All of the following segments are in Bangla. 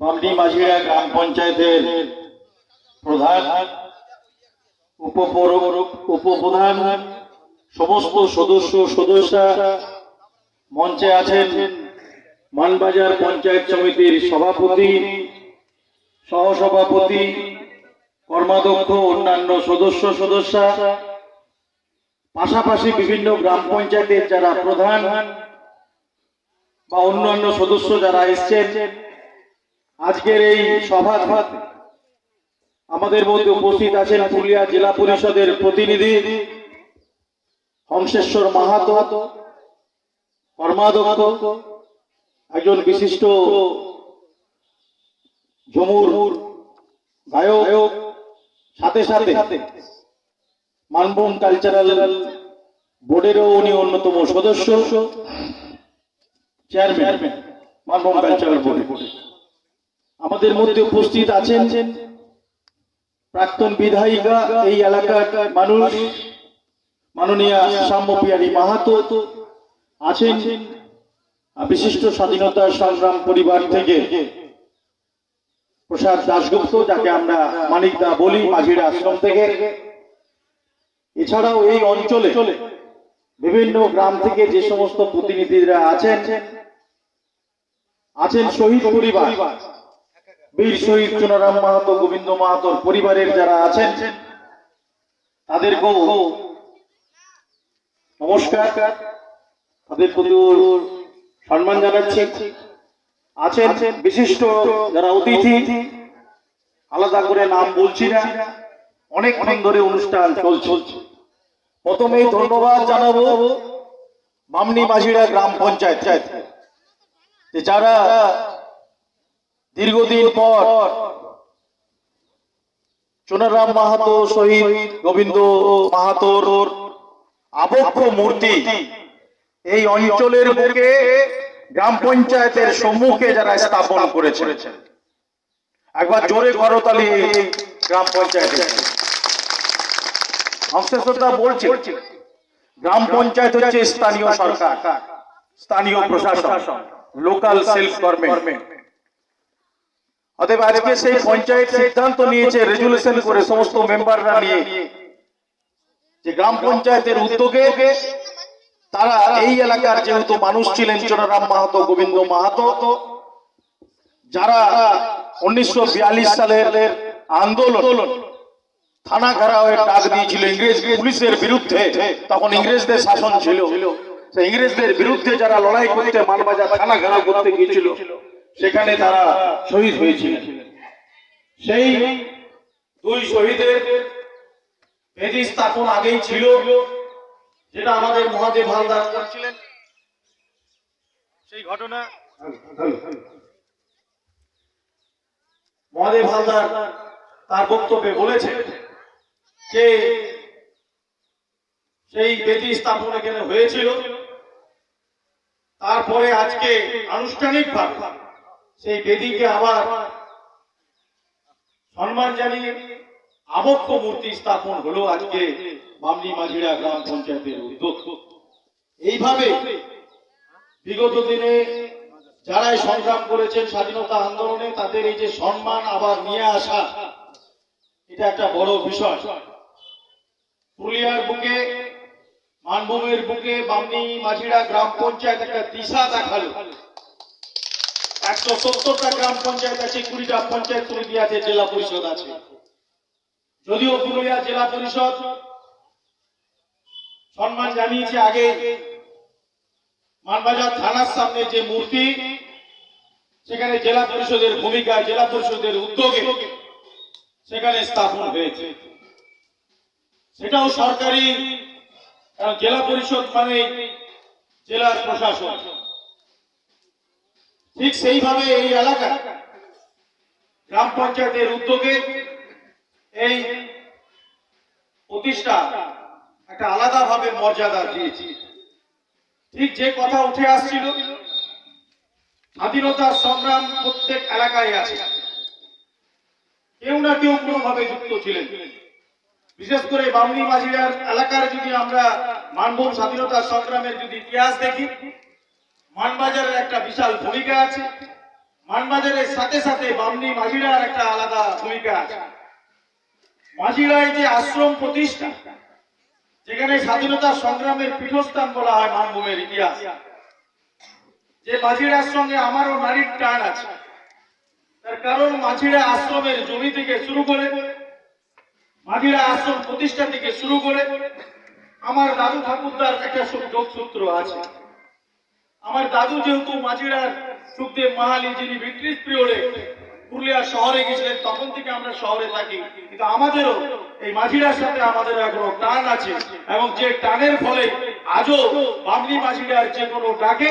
বামডি মাঝিরা গ্রাম পঞ্চায়েতের প্রধান, উপপর, উপপ্রধান, সমস্ত সদস্য, সদস্যা মঞ্চে আছেন মানবাজার পঞ্চায়েত সমিতির সভাপতি, সহসভাপতি, কর্মাধ্যক্ষ, অন্যান্য সদস্য, সদস্যা। পাশাপাশি বিভিন্ন গ্রাম পঞ্চায়েতের যারা প্রধান বা অন্যান্য সদস্য যারা এসছেন আজকের এই সভা আমাদের মধ্যে উপস্থিত আছেন পুরুলিয়া জেলা পরিষদের প্রতিনিধি হংসেশ্বর মাহাতো, কর্মাধ্যক্ষ, একজন বিশিষ্ট ঝুমুর গায়ক, সাথে সাথে মানভূম কালচারাল বোর্ডেরও উনি অন্যতম সদস্য, চেয়ারম্যান, মানভূম কালচারাল বোর্ডে। আমাদের মধ্যে উপস্থিত আছেন প্রাক্তন বিধায়িকা এই এলাকার মানুষ, মাননীয় সাম্যপিয়ারী মাহাতো আছেন বিশিষ্ট স্বাধীনতা সংগ্রাম পরিবার থেকে। প্রসাদ দাশগুপ্ত, যাকে আমরা মানিকদা বলি, মাঝির আশ্রম থেকে। এছাড়াও এই অঞ্চলে বিভিন্ন গ্রাম থেকে যে সমস্ত প্রতিনিধিরা আছেন আছেন শহীদ পরিবার। বীর শহীদ চুনারাম মাহাতো, গোবিন্দ মাহাতোর পরিবারের যারা আছেন, তাদেরকেও নমস্কার। তাদের প্রতি সম্মান জানাচ্ছি। আছেন বিশিষ্ট যারা অতিথি, আলাদা করে নাম বলছি না, অনেকক্ষণ ধরে অনুষ্ঠান চলছে। প্রথমেই ধন্যবাদ জানাব মামনি মাঝিরা গ্রাম পঞ্চায়েত। যে যারা দীর্ঘদিন পর চুনারাম মাহাতো শহীদ গোবিন্দ মাহাতোর আবক্ষ মূর্তি এই অঞ্চলের বুকে গ্রাম পঞ্চায়েতের সম্মুখে যারা স্থাপন করেছে একবার জোরে করতালি গ্রাম পঞ্চায়েতে। বলছে গ্রাম পঞ্চায়েত হচ্ছে স্থানীয় সরকার, স্থানীয় প্রশাসন লোকাল সেলফ গভর্নমেন্ট অতএব আজকে সেই পঞ্চায়েত সিদ্ধান্ত নিয়েছে রেজুলেশন করে সমস্ত মেম্বাররা নিয়ে। যে গ্রাম পঞ্চায়েতের উদ্যোগে তারা এই এলাকার যেহেতু মানুষ ছিলেন মাহাতো, গোবিন্দ মাহাতো, যারা উনিশশো বিয়াল্লিশ সালের আন্দোলন থানা ঘেরাওয়ের ডাক দিয়েছিল ইংরেজ পুলিশের বিরুদ্ধে, তখন ইংরেজদের শাসন ছিল। ইংরেজদের বিরুদ্ধে যারা লড়াই করতে থানা ঘেরাও করতে গিয়েছিল সেখানে তারা শহীদ হয়েছিলেন। সেই দুই শহীদের বেদি স্থাপন আগেই ছিল, যেটা আমাদের মহাদেব হালদার করছিলেন সেই ঘটনা মহাদেব হালদার তার বক্তব্যে বলেছে যে সেই বেদি স্থাপন এখানে হয়েছিল। তারপরে আজকে আনুষ্ঠানিক আনুষ্ঠানিকভাবে সেই বেদিকে আবার সম্মান জানিয়ে আবক্ষ মূর্তি স্থাপন হলো আজকে বামনি মাঝিরা গ্রাম পঞ্চায়েতের উদ্যোগ। এইভাবে বিগত দিনে যারাই সংগ্রাম করেছেন স্বাধীনতা আন্দোলনে, তাদের এই যে সম্মান আবার নিয়ে আসা, এটা একটা বড় বিষয়। পুরুলিয়ার বুকে, মানভূমের বুকে বামনি মাঝিরা গ্রাম পঞ্চায়েত একটা দিশা দেখাল। একশো সত্তরটা গ্রাম পঞ্চায়েত আছে, কুড়িটা পঞ্চায়েত যদিও পুরুলিয়া জানিয়েছে মানবাজার থানার সামনে সেখানে জেলা পরিষদের ভূমিকা, জেলা পরিষদের উদ্যোগে সেখানে স্থাপন হয়েছে। সেটাও সরকারি জেলা পরিষদ মানে জেলার প্রশাসন। ঠিক সেইভাবে এই এলাকা গ্রাম পঞ্চায়েতের উদ্যোগে এই প্রতিষ্ঠা একটা আলাদাভাবে মর্যাদা দিয়েছি। ঠিক যে কথা উঠে আসছিল স্বাধীনতার সংগ্রাম প্রত্যেক এলাকায় আছে। কেউ না কেউ কোনোভাবে যুক্ত ছিলেন। বিশেষ করে বামনি মাঝিরার এলাকার যদি আমরা মানভূম স্বাধীনতা সংগ্রামের যদি ইতিহাস দেখি মানবাজারের একটা বিশাল ভূমিকা আছে। মানবাজারের সাথে সাথে বামনি মাঝিরার একটা আলাদা ভূমিকা আছে। মাঝিরাই যে আশ্রম প্রতিষ্ঠা, যেখানে স্বাধীনতা সংগ্রামের পীঠস্থান বলা হয় মানভূমের ইতিহাস। যে মাঝিরার সঙ্গে আমারও নারীর টান আছে। তার কারণ মাঝিরা আশ্রমের জমি থেকে শুরু করে, মাঝিরা আশ্রম প্রতিষ্ঠা থেকে শুরু করে, আমার দাদু ঠাকুরদার একটা যোগসূত্র আছে। আমার দাদু যেহেতু মাঝিরার সুখদেব মাহালি, যিনি ব্রিটিশ পিরিয়ডে পুরুলিয়া শহরে গেছিলেন তখন থেকে আমরা শহরে থাকি। কিন্তু আমাদেরও এই মাঝিরার সাথে আমাদের এখনও টান আছে এবং যে টানের ফলে আজও বামনি মাঝিরার যে কোনো ডাকে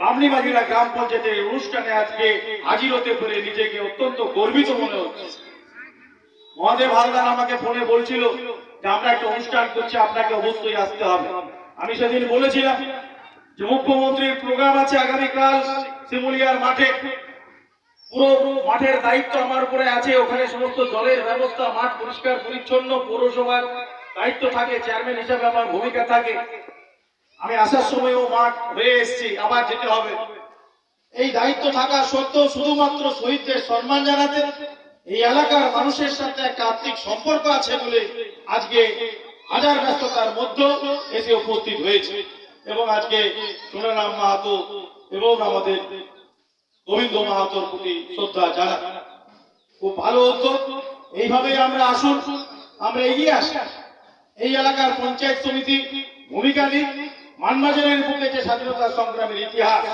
বামনি মাঝিরা গ্রাম পঞ্চায়েতের অনুষ্ঠানে আজকে হাজির হতে পেরে নিজেকে অত্যন্ত গর্বিত মনে হচ্ছে। মহাদেব হালদার আমাকে ফোনে বলছিল যে আমরা একটা অনুষ্ঠান করছি, আপনাকে অবশ্যই আসতে হবে। আমি সেদিন বলেছিলাম যে মুখ্যমন্ত্রীর প্রোগ্রাম আছে আগামীকাল শিমুলিয়ার মাঠে, পুরো মাঠের দায়িত্ব আমার উপরে আছে। ওখানে সমস্ত জলের ব্যবস্থা, মাঠ পরিষ্কার, পরিচ্ছন্ন, পৌরসভার দায়িত্ব থাকে, চেয়ারম্যান হিসাবে আমার ভূমিকা থাকে। আমি আসার সময়ও মাঠ হয়ে এসেছি, আবার যেতে হবে। এই দায়িত্ব থাকা সত্ত্বেও শুধুমাত্র শহীদদের সম্মান জানাতে এই এলাকার মানুষের সাথে একটা আত্মিক সম্পর্ক আছে বলে আজকে হাজার ব্যস্ততার মধ্যে এসে উপস্থিত হয়েছে। এবং আজকে সোনারাম মাহাতো এবং আমাদের গোবিন্দ মাহাতোর প্রতি শ্রদ্ধা জানা খুব ভালো উদ্যোগ এইভাবে আমরা আসুন, আমরা এগিয়ে আসি। এই এলাকার পঞ্চায়েত সমিতি ভূমিকা নিই মানবাজারের বুকে যে স্বাধীনতা সংগ্রামের ইতিহাস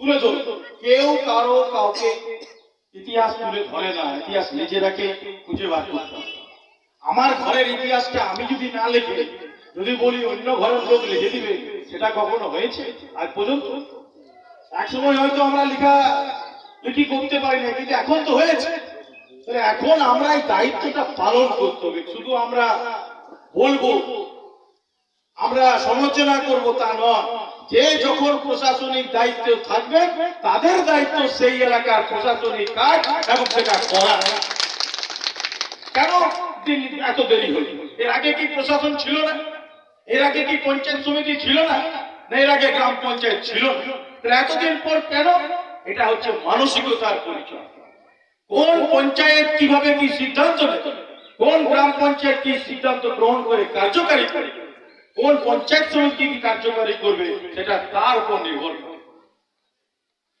তুলে ধরে কেউ কারও কাউকে ইতিহাস তুলে ধরে না, ইতিহাস নিজেরাকে খুঁজে বার করতে আমার ঘরের ইতিহাসটা আমি যদি না লিখে যদি বলি অন্য ঘরের লোক লিখে দিবে, সেটা কখনো হয়েছে? আজ পর্যন্ত? এক সময় হয়তো আমরা লেখা, লিখি করতে পারি না কিন্তু এখন তো হয়েছে। এখন আমরা এই দায়িত্বটা পালন করতে হবে, শুধু আমরা বলব, আমরা সমালোচনা করব তা নয়। যে যখন প্রশাসনিক দায়িত্ব থাকবে, তাদের দায়িত্ব সেই এলাকার প্রশাসনিক কাজ এবং সেটা করা। কেন এত দেরি হল? এর আগে কি প্রশাসন ছিল না? এর আগে কি পঞ্চায়েত সমিতি ছিল না? না, এর আগে গ্রাম পঞ্চায়েত ছিল না। এতদিন পর কেন? এটা হচ্ছে মানসিকতার পরিচয়। কোন পঞ্চায়েত কীভাবে কি সিদ্ধান্ত কোন গ্রাম পঞ্চায়েত কি সিদ্ধান্ত গ্রহণ করে কার্যকারী করে? কোন পঞ্চায়েত সমিতি কি কার্যকারী করবে? সেটা তার উপর নির্ভর করে।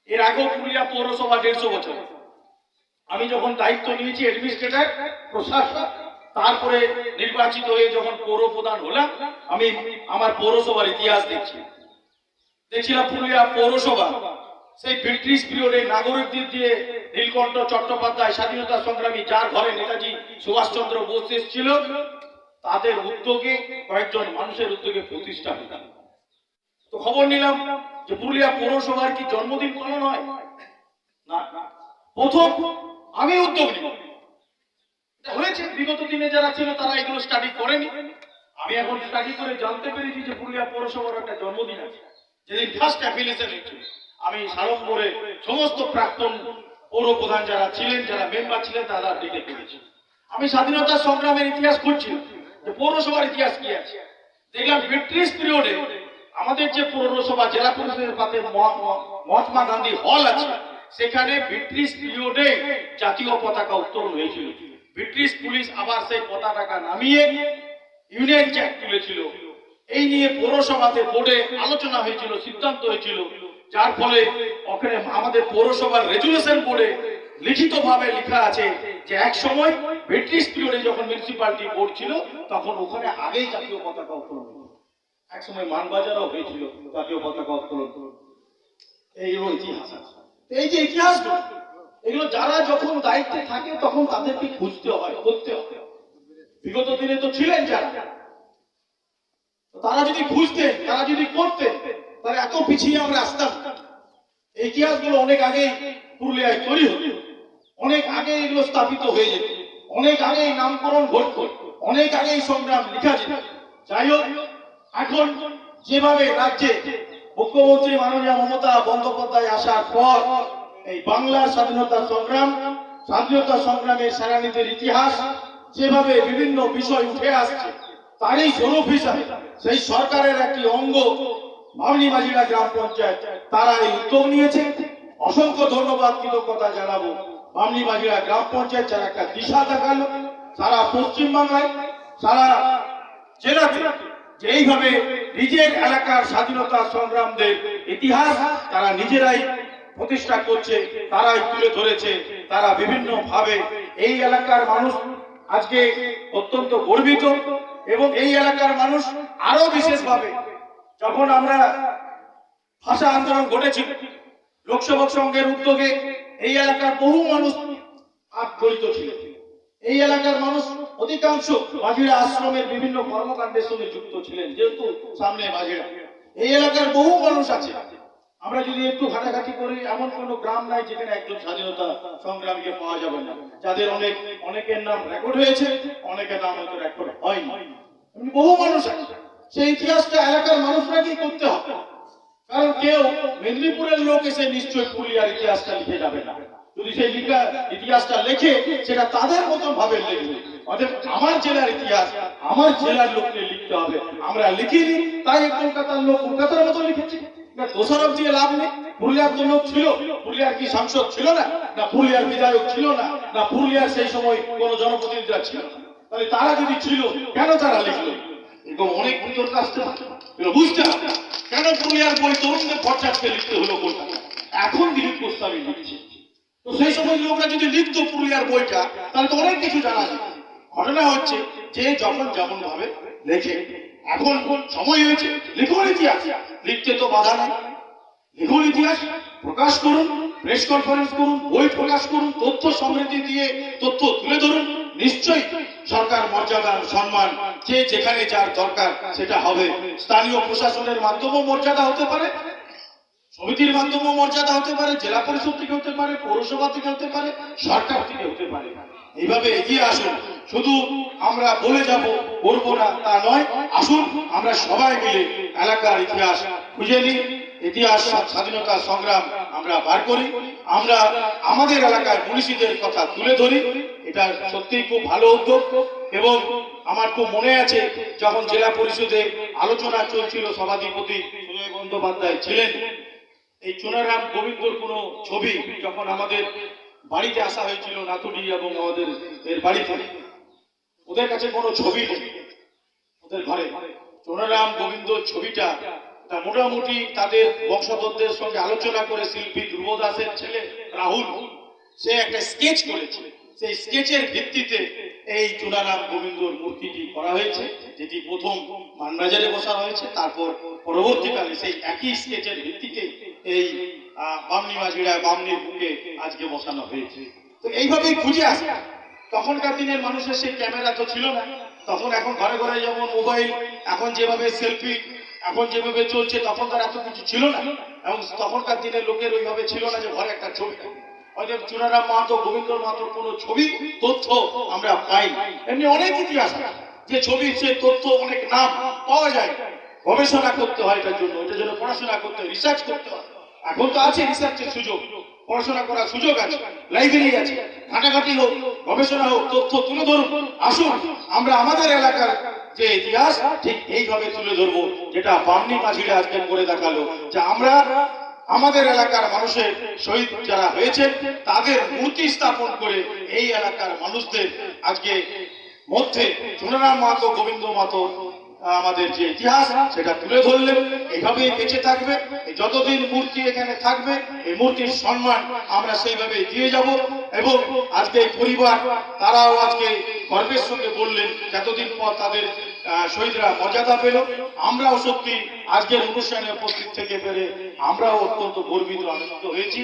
এর আগেও পুরুলিয়া পৌরসভা দেড়শো বছর। আমি যখন দায়িত্ব নিয়েছি অ্যাডমিনিস্ট্রেটর প্রশাসক তারপরে নির্বাচিত হয়ে যখন পৌর প্রধান হলাম, আমি আমার পৌরসভার ইতিহাস দেখছি। দেখছিলাম পুরুলিয়া পৌরসভা, সেই ব্রিটিশ পিরিয়ডে নাগরিকদের দিয়ে নীলকণ্ঠ চট্টোপাধ্যায় স্বাধীনতা সংগ্রামী যার ঘরে নেতাজি সুভাষচন্দ্র বোস এসেছিল। তাদের উদ্যোগে কয়েকজন মানুষের উদ্যোগে প্রতিষ্ঠা হয়েছিল তো খবর নিলাম যে পুরুলিয়া পৌরসভার কি জন্মদিন পালন হয় না। প্রথম আমি উদ্যোগ এটা হয়েছে, বিগত দিনে যারা ছিল তারা এগুলো স্টাডি করেনি। আমি এখন স্টাডি করে জানতে পেরেছি যে পুরুলিয়া পৌরসভার একটা জন্মদিন আছে। যেদিন ফার্স্ট অ্যাফিলিয়েশন হয়েছিল। আমি সাড়ম্বরে সমস্ত প্রাক্তন পৌর প্রধান যারা ছিলেন, যারা মেম্বার ছিলেন, তারা ডেকে পেরেছি আমি স্বাধীনতা সংগ্রামের ইতিহাস খুঁজছি, যে পৌরসভার ইতিহাস কি আছে। দেখলাম ব্রিটিশ পিরিয়ডে আমাদের যে পৌরসভা, জেলা পরিষদের পাতে মহা- মহা- মহাত্মা গান্ধী হল আছে। সেখানে ব্রিটিশ পিরিয়ডে জাতীয় পতাকা উত্তোলন হয়েছিল। ব্রিটিশ পুলিশ আবার সেই পতাকাটা নামিয়ে ইউনিয়ন জ্যাক তুলেছিল। এই নিয়ে পৌরসভাতে বোর্ডে আলোচনা হয়েছিল, সিদ্ধান্ত হয়েছিল। যার ফলে ওখানে আমাদের পৌরসভার রেজুলেশন বোর্ডে লিখিত ভাবে লেখা আছে যে এক সময় ব্রিটিশ পিরিয়ডে যখন মিউনিসিপালিটি বোর্ড ছিল, তখন ওখানে আগেই জাতীয় পতাকা উত্তোলন এক সময় মানবাজারও হয়েছিল জাতীয় পতাকা উত্তোলন। এই ইতিহাস এই যে ইতিহাস এগুলো যারা যখন দায়িত্বে থাকে, তখন তাদেরকে খুঁজতে হয়, করতে হয়। বিগত দিনে তো ছিলেন যারা। তারা যদি খুঁজতেন, তারা যদি করতেন, তাহলে এত পিছিয়ে আমরা আসতাম। ইতিহাসগুলো অনেক আগে পুরুলিয়ায় তৈরি হতো। অনেক আগে এগুলো স্থাপিত হয়ে যেত। অনেক আগে নামকরণ ঘটত। অনেক আগে এই সংগ্রাম লেখা যেত। যাই হোক, এখন যেভাবে রাজ্যে মুখ্যমন্ত্রী মাননীয় মমতা বন্দ্যোপাধ্যায় আসার পর এই বাংলার স্বাধীনতা সংগ্রাম, স্বাধীনতা সংগ্রামের সেনানীদের ইতিহাস যেভাবে বিভিন্ন বিষয় উঠে আসছে, তারই স্বরূপ হিসাবে সেই সরকারের একটি অঙ্গ মামনি মাঝিরা গ্রাম পঞ্চায়েত, তারা এই উদ্যোগ নিয়েছে। অসংখ্য ধন্যবাদ কৃতজ্ঞতা জানাব বামনি বাজিরা গ্রাম পঞ্চায়েত, যারা একটা দিশা দেখাল, সারা পশ্চিম বাংলায় সারা জেলাতে যে এইভাবে নিজের এলাকার স্বাধীনতা সংগ্রামদের ইতিহাস তারা নিজেরাই প্রতিষ্ঠা করছে, তারাই তুলে ধরেছে, তারা বিভিন্ন ভাবে এই এলাকার মানুষ আজকে অত্যন্ত গর্বিত এবং এই এলাকার মানুষ আরও বিশেষভাবে যখন আমরা ভাষা আন্দোলন ঘটেছি লোকসভা সংঘের উদ্যোগে এই এলাকার বহু মানুষ জড়িত ছিল। এই এলাকার মানুষ অধিকাংশ মাঝিরা আশ্রমের বিভিন্ন কর্মকাণ্ডের সঙ্গে যুক্ত ছিলেন, যেহেতু সামনে মাঝিরা এই এলাকার বহু মানুষ আছে। আমরা যদি একটু ঘাটাঘাটি করি, এমন কোনো গ্রাম নাই যেখানে একজন স্বাধীনতা সংগ্রামীকে পাওয়া যাবে না। যাদের অনেক, অনেকের নাম রেকর্ড হয়েছে, অনেকের নাম হয়তো রেকর্ড হয়নি। বহু মানুষ আছে। সেই ইতিহাসটা এলাকার মানুষরাকেই করতে হবে। কারণ কেউ মেদিনীপুরের লোক এসে নিশ্চয়ই পুরুলিয়ার ইতিহাসটা লিখে যাবে না। যদি সেই লিখা ইতিহাসটা লেখে, সেটা তাদের মতন ভাবে লিখবে। অতএব আমার জেলার ইতিহাস, আমার জেলার লোককে লিখতে হবে। আমরা লিখিনি, তাই কলকাতার লোক কলকাতার মতো লিখেছি। দোষারোপ দিয়ে লাভ নেই। পুরুলিয়ার তো লোক ছিল? পুরুলিয়ার কি সাংসদ ছিল না? না পুরুলিয়ার বিধায়ক ছিল না? না পুরুলিয়ার সেই সময় কোন জনপ্রতিনিধিরা ছিল? তাহলে তারা যদি ছিল, কেন তারা লিখলো? অনেক আসতে বুঝতে হবে, কেন পুরুলিয়ার বই তরুণদের ভট্টাচার্যকে লিখতে হলো কলকাতা এখন দিলীপ লিখছে। তো সেই সময় লোকরা যদি লিখতো পুরুলিয়ার বইটা, তাহলে তো অনেক কিছু জানা যেত। ঘটনা হচ্ছে, যে যখন যেমন ভাবে লেখে এখন কোন সময় হয়েছে? লিখুন ইতিহাস। লিখতে তো বাধা নাই। লিখুন ইতিহাস। প্রকাশ করুন প্রেস কনফারেন্স করুন, বই প্রকাশ করুন, তথ্য সমৃদ্ধি দিয়ে তথ্য তুলে ধরুন। নিশ্চয়ই সরকার মর্যাদা সম্মান, যে যেখানে যার দরকার সেটা হবে। স্থানীয় প্রশাসনের মাধ্যমেও মর্যাদা হতে পারে। সমিতির মাধ্যমেও মর্যাদা হতে পারে। জেলা পরিষদ থেকে হতে পারে, পৌরসভা থেকে হতে পারে, সরকার থেকে হতে পারে। এইভাবে এগিয়ে আসুন। শুধু আমরা বলে যাব, করব না, তা নয়। আসুন, আমরা সবাই মিলে এলাকার ইতিহাস খুঁজে নিই। ইতিহাস, স্বাধীনতা, সংগ্রাম আমরা বার করি। আমরা আমাদের এলাকার মনীষীদের কথা তুলে ধরি। এটা সত্যিই খুব ভালো উদ্যোগ। এবং আমার খুব মনে আছে, যখন জেলা পরিষদে আলোচনা চলছিল, সভাধিপতি সুজয় বন্দ্যোপাধ্যায় ছিলেন, এই চুনারাম গোবিন্দর কোন ছবি যখন আমাদের বাড়িতে আসা হয়েছিল নাতুডি এবং আমাদের এর বাড়িতে ওদের কাছে কোনো ছবি নেই। ওদের ঘরে। চুনারাম গোবিন্দ ছবিটা তা মোটামুটি তাদের বংশধরদের সঙ্গে আলোচনা করে শিল্পী ধ্রুব দাসের ছেলে রাহুল, সে একটা স্কেচ করেছে। সেই স্কেচের ভিত্তিতে এই চুনারাম গোবিন্দর মূর্তিটি করা হয়েছে, যেটি প্রথম মানবাজারে বসা হয়েছে, তারপর পরবর্তীকালে সেই একই স্কেচের ভিত্তিতে এই বামনি মাঝিরা, বামনির বুকে আজকে বসানো হয়েছে। তো এইভাবেই খুঁজে আসে। তখনকার দিনের মানুষের সেই ক্যামেরা তো ছিল না। তখন এখন ঘরে ঘরে যেমন মোবাইল, এখন যেভাবে সেলফি, এখন যেভাবে চলছে তখন তার এত কিছু ছিল না। এবং তখনকার দিনের লোকের ওইভাবে ছিল না যে ঘরে একটা ছবি। অতএব চুনারাম মাহাতো গোবিন্দ মাহাতোর কোনো ছবি, তথ্য আমরা পাই এমনি অনেক ইতিহাস যে ছবি, সে তথ্য, অনেক নাম পাওয়া যায়। গবেষণা করতে হয় এটার জন্য এটার জন্য পড়াশোনা করতে হয় রিসার্চ করতে হয়। এখন তো আছে রিসার্চের সুযোগ, পড়াশোনা করার সুযোগ আছে লাইব্রেরি আছে, ঘাটাঘাটি হোক, গবেষণা হোক, তথ্য তুলে ধরুন, আসুন, আমরা আমাদের এলাকার যে ইতিহাস, ঠিক এইভাবে তুলে ধরবো, যেটা বামনি মাঝিরা আজকে করে দেখাল, যে আমরা আমাদের এলাকার মানুষের শহীদ যারা হয়েছে, তাদের মূর্তি স্থাপন করে এই এলাকার মানুষদের আজকে মধ্যে চুনারাম মাহাতো, গোবিন্দ মাহাতো আমাদের যে ইতিহাস, সেটা তুলে ধরলেন। এইভাবেই বেঁচে থাকবে। যতদিন মূর্তি এখানে থাকবে, এই মূর্তির সম্মান আমরা সেইভাবে দিয়ে যাব। এবং আজকে পরিবার, তারাও আজকে গর্বের সঙ্গে বললেন, যতদিন পর তাদের শহীদরা মর্যাদা পেল, আমরাও সত্যি আজকের অনুষ্ঠানে উপস্থিত থেকে পেরে আমরাও অত্যন্ত গর্বিত, আনন্দিত হয়েছি।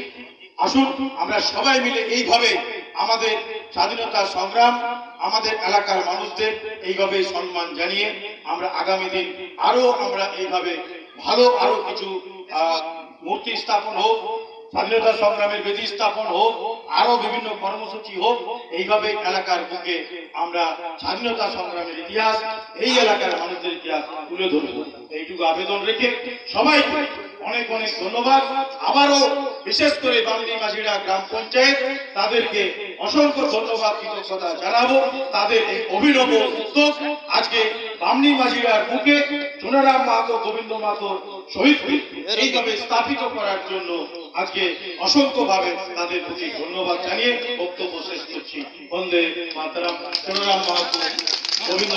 আসুন, আমরা সবাই মিলে এইভাবে আমাদের স্বাধীনতা সংগ্রাম আমাদের এলাকার মানুষদের এইভাবে সম্মান জানিয়ে আমরা আগামী দিন আরও আমরা এইভাবে ভালো আরও কিছু মূর্তি স্থাপন হোক, স্বাধীনতা সংগ্রামের বেদি স্থাপন হোক আরও বিভিন্ন কর্মসূচি হোক, এইভাবে এলাকার বুকে আমরা স্বাধীনতা সংগ্রামের ইতিহাস, এই এলাকার মানুষদের ইতিহাস তুলে ধরবো। এইটুকু আবেদন রেখে সবাইকে অনেক অনেক ধন্যবাদ। আবারও বিশেষ করে বামনি গ্রাম পঞ্চায়েত, তাদেরকে অসংখ্য ধন্যবাদ, কৃতজ্ঞতা জানাব। তাদের এই অভিনব উদ্যোগ আজকে চুনারাম গোবিন্দ শহীদ এইভাবে স্থাপিত করার জন্য আজকে অসংখ্য ভাবে তাদের প্রতি ধন্যবাদ জানিয়ে বক্তব্য শেষ করছি। বন্দে মাতারাম। শিবরাম মাহাতো, গোবিন্দ